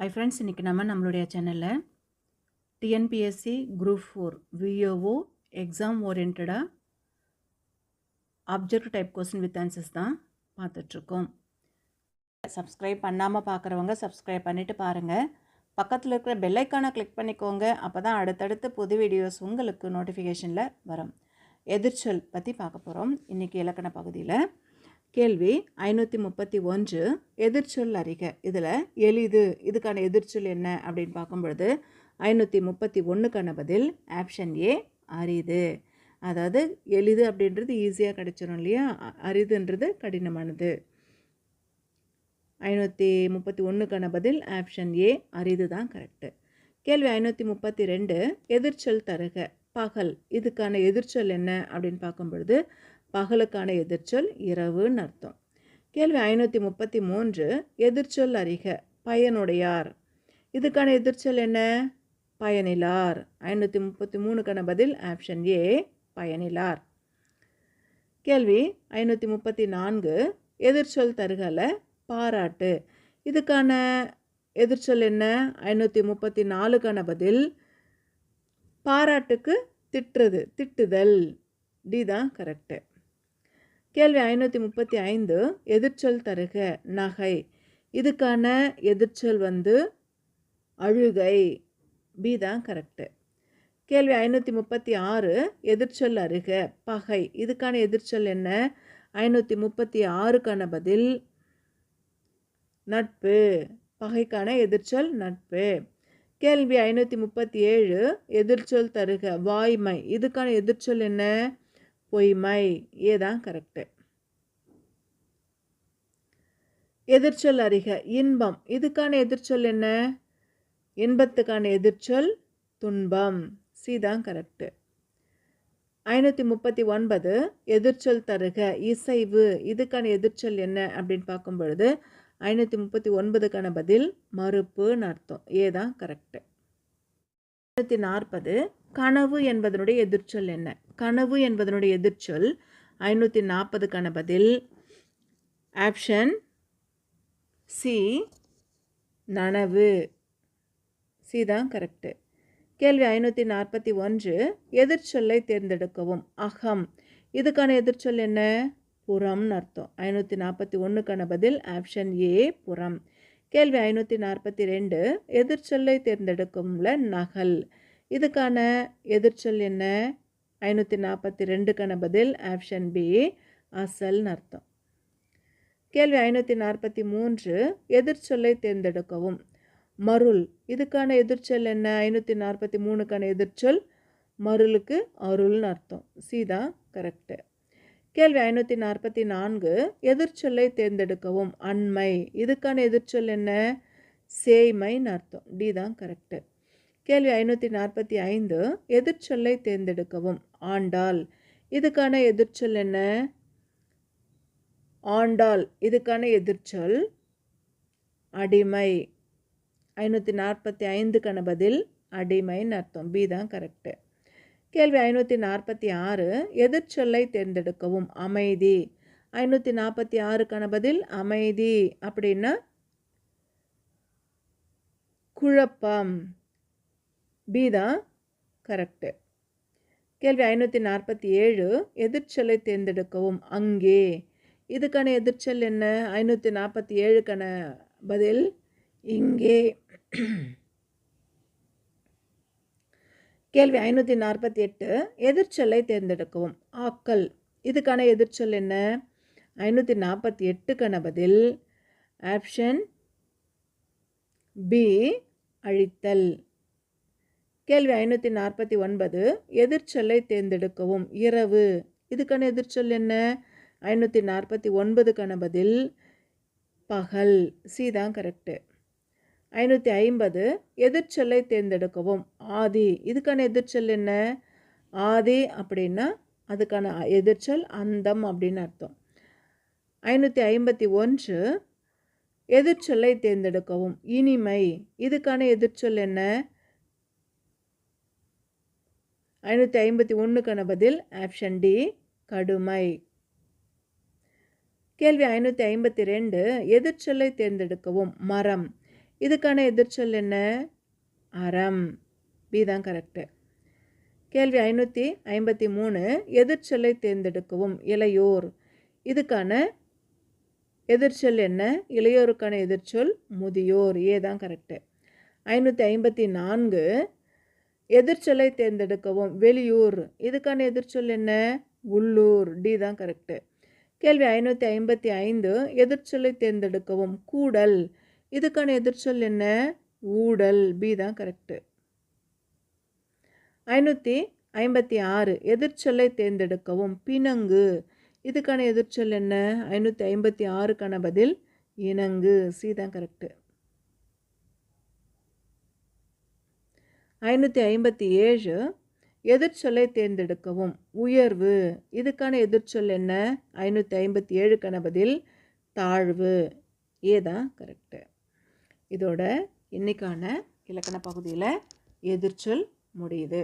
Hi friends இன்றைக்கி நம்ம நம்மளுடைய சேனலில் TNPSC group four VAO exam ஓரியன்டாக object type question with answers தான் பார்த்துட்ருக்கோம். சப்ஸ்கிரைப் பண்ணாமல் பார்க்குறவங்க சப்ஸ்கிரைப் பண்ணிவிட்டு பாருங்கள் பக்கத்தில் இருக்கிற பெல்லைக்கானை கிளிக் பண்ணிக்கோங்க. அப்போ தான் அடுத்தடுத்து புது வீடியோஸ் உங்களுக்கு நோட்டிஃபிகேஷனில் வரும். எதிர்ச்சொல் பற்றி பார்க்க போகிறோம் இன்றைக்கி இலக்கண பகுதியில் கேள்வி ஐநூற்றி முப்பத்தி ஒன்று எதிர்ச்சொல் அறிக. இதில் எளிது இதுக்கான எதிர்ச்சொல் என்ன அப்படின்னு பார்க்கும் பொழுது ஐநூற்றி முப்பத்தி ஒன்றுக்கான பதில் ஆப்ஷன் ஏ அரிது. அதாவது எளிது அப்படின்றது ஈஸியாக கிடைச்சிரும் இல்லையா? அரிதுன்றது கடினமானது. ஐநூற்றி முப்பத்தி ஒன்றுக்கான பதில் ஆப்ஷன் ஏ அரிது தான் கரெக்டு கேள்வி ஐநூற்றி முப்பத்தி ரெண்டு எதிர்ச்சொல் தருக. பகல் இதுக்கான எதிர்ச்சொல் என்ன அப்படின்னு பார்க்கும் பொழுது பகலுக்கான எதிர்ச்சொல் இரவுன்னு அர்த்தம். கேள்வி ஐநூற்றி முப்பத்தி மூன்று எதிர்ச்சொல் அறிக பயனுடையார். இதுக்கான எதிர்ச்சொல் என்ன? பயனிலார். ஐநூற்றி முப்பத்தி மூணுக்கான பதில் ஆப்ஷன் ஏ பயனிலார். கேள்வி ஐநூற்றி முப்பத்தி நான்கு எதிர்ச்சொல் தருகலை பாராட்டு. இதுக்கான எதிர்ச்சொல் என்ன? ஐநூற்றி முப்பத்தி நாலுக்கான பதில் பாராட்டுக்கு திட்டுறது திட்டுதல். டி தான் கரெக்டு கேள்வி ஐநூற்றி முப்பத்தி ஐந்து எதிர்ச்சொல் தருக நகை. இதுக்கான எதிர்ச்சொல் வந்து அழுகை. பி தான் கரெக்டு கேள்வி ஐநூற்றி முப்பத்தி ஆறு எதிர்ச்சொல் அருக பகை. இதுக்கான எதிர்ச்சொல் என்ன? ஐநூற்றி முப்பத்தி ஆறுக்கான பதில் நட்பு. பகைக்கான எதிர்ச்சொல் நட்பு. கேள்வி ஐநூற்றி முப்பத்தி ஏழு எதிர்ச்சொல் தருக வாய்மை. இதுக்கான எதிர்ச்சொல் என்ன? பொய்மை ஏதான் கரெக்டு எதிர்ச்சொல் அறிக. இன்பம். இதுக்கான எதிர்ச்சொல் என்ன? இன்பத்துக்கான எதிர்ச்சொல் துன்பம். சி தான் கரெக்டு ஐநூற்றி முப்பத்தி ஒன்பது எதிர்ச்சொல் தருக. இசைவு. இதுக்கான எதிர்ச்சொல் என்ன அப்படின்னு பார்க்கும் பொழுது ஐநூற்றி முப்பத்தி ஒன்பதுக்கான பதில் மறுப்புன்னு அர்த்தம். ஏ தான் கரெக்டு ஐநூற்றி நாற்பது கனவு என்பதனுடைய எதிர்ச்சொல் என்ன? கனவு என்பதனுடைய எதிர்ச்சொல் ஐநூற்றி நாற்பதுக்கான பதில். ஆப்ஷன் சி நனவு. சி தான் கரெக்டு கேள்வி ஐநூற்றி நாற்பத்தி ஒன்று. எதிர்ச்சொல்லை தேர்ந்தெடுக்கவும். அகம். இதுக்கான எதிர்ச்சொல் என்ன? புறம்னு அர்த்தம். ஐநூற்றி நாற்பத்தி ஒன்றுக்கான பதில் ஆப்ஷன் ஏ புறம். கேள்வி ஐநூற்றி நாற்பத்தி ரெண்டு. எதிர்ச்சொல்லை தேர்ந்தெடுக்கும்ல நகல். இதுக்கான எதிர்ச்சொல் என்ன? ஐநூற்றி நாற்பத்தி ரெண்டுக்கான பதில் ஆப்ஷன் பி அசல்னு அர்த்தம். கேள்வி ஐநூற்றி நாற்பத்தி மூன்று எதிர்ச்சொல்லை தேர்ந்தெடுக்கவும். மருள் இதுக்கான எதிர்ச்சொல் என்ன? ஐநூற்றி நாற்பத்தி மூணுக்கான எதிர்ச்சொல் மருளுக்கு அருள்னு அர்த்தம். சீதா கரெக்டு கேள்வி ஐநூற்றி நாற்பத்தி நான்கு எதிர்ச்சொல்லை தேர்ந்தெடுக்கவும். அண்மை இதுக்கான எதிர்ச்சொல் என்ன? சேய்மைன்னு அர்த்தம். டி தான் கரெக்டு கேள்வி ஐநூற்றி நாற்பத்தி ஐந்து எதிர்ச்சொல்லை தேர்ந்தெடுக்கவும். ஆண்டாள் இதுக்கான எதிர்ச்சொல் என்ன? ஆண்டாள் இதுக்கான எதிர்ச்சொல் அடிமை. ஐநூற்றி நாற்பத்தி ஐந்துக்கான பதில் அடிமைன்னு அர்த்தம். பி தான் கரெக்டு கேள்வி ஐநூற்றி நாற்பத்தி ஆறு எதிர்ச்சொல்லை தேர்ந்தெடுக்கவும். அமைதி. ஐநூற்றி நாற்பத்தி ஆறுக்கான பதில் அமைதி. அப்படின்னா குழப்பம். பி தான் கரெக்டு கேள்வி ஐநூற்றி நாற்பத்தி ஏழு எதிர்ச்சொல்லை தேர்ந்தெடுக்கவும் அங்கே. இதுக்கான எதிர்ச்சொல் என்ன? ஐநூற்றி நாற்பத்தி ஏழுக்கான பதில் இங்கே. கேள்வி ஐநூற்றி நாற்பத்தி எட்டு எதிர்ச்சொல்லை தேர்ந்தெடுக்கவும் ஆக்கல் இதுக்கான எதிர்ச்சொல் என்ன? ஐநூற்றி நாற்பத்தி எட்டுக்கான பதில் ஆப்ஷன் பி அழித்தல். கேள்வி ஐநூற்றி நாற்பத்தி ஒன்பது எதிர்ச்சொல்லை தேர்ந்தெடுக்கவும். இரவு. இதுக்கான எதிர்ச்சொல் என்ன? ஐநூற்றி நாற்பத்தி ஒன்பதுக்கான பதில் பகல். சி தான் கரெக்டு ஐநூற்றி ஐம்பது எதிர்ச்சொல்லை தேர்ந்தெடுக்கவும். ஆதி. இதுக்கான எதிர்ச்சொல் என்ன? ஆதி அப்படின்னா அதுக்கான எதிர்ச்சொல் அந்தம் அப்படின்னு அர்த்தம். ஐநூற்றி ஐம்பத்தி ஒன்று எதிர்ச்சொல்லை தேர்ந்தெடுக்கவும். இனிமை. இதுக்கான எதிர்ச்சொல் என்ன? ஐநூற்றி ஐம்பத்தி ஒன்றுக்கான பதில் ஆப்ஷன் டி கடுமை. கேள்வி ஐநூற்றி ஐம்பத்தி ரெண்டு எதிர்ச்சொல்லை தேர்ந்தெடுக்கவும் மரம். இதுக்கான எதிர்ச்சொல் என்ன? அறம். பி தான் கரெக்டு கேள்வி ஐநூற்றி ஐம்பத்தி மூணு எதிர்ச்சொல்லை தேர்ந்தெடுக்கவும் இளையோர். இதுக்கான எதிர்ச்சொல் என்ன? இளையோருக்கான எதிர்ச்சொல் முதியோர். ஏ தான் கரெக்டு ஐநூற்றி ஐம்பத்தி நான்கு எதிர்ச்சொல்லை தேர்ந்தெடுக்கவும். வெளியூர். இதுக்கான எதிர்ச்சொல் என்ன? உள்ளூர். டி தான் கரெக்டு கேள்வி ஐநூற்றி ஐம்பத்தி ஐந்து. எதிர்ச்சொல்லை தேர்ந்தெடுக்கவும். கூடல். இதுக்கான எதிர்ச்சொல் என்ன? ஊடல். பி தான் கரெக்டு ஐநூற்றி ஐம்பத்தி ஆறு. எதிர்ச்சொல்லை தேர்ந்தெடுக்கவும். பிணங்கு. இதுக்கான எதிர்ச்சொல் என்ன? ஐநூற்றி ஐம்பத்தி ஆறுக்கான பதில் இணங்கு. சி தான் கரெக்டு ஐநூற்றி ஐம்பத்தி ஏழு எதிர்ச்சொல்லை தேர்ந்தெடுக்கவும். உயர்வு. இதுக்கான எதிர்ச்சொல் என்ன? ஐநூற்றி ஐம்பத்தி ஏழுக்கான பதில் தாழ்வு. ஏ தான் கரெக்டு இதோட இன்னைக்கான இலக்கண பகுதியில் எதிர்ச்சொல் முடியுது.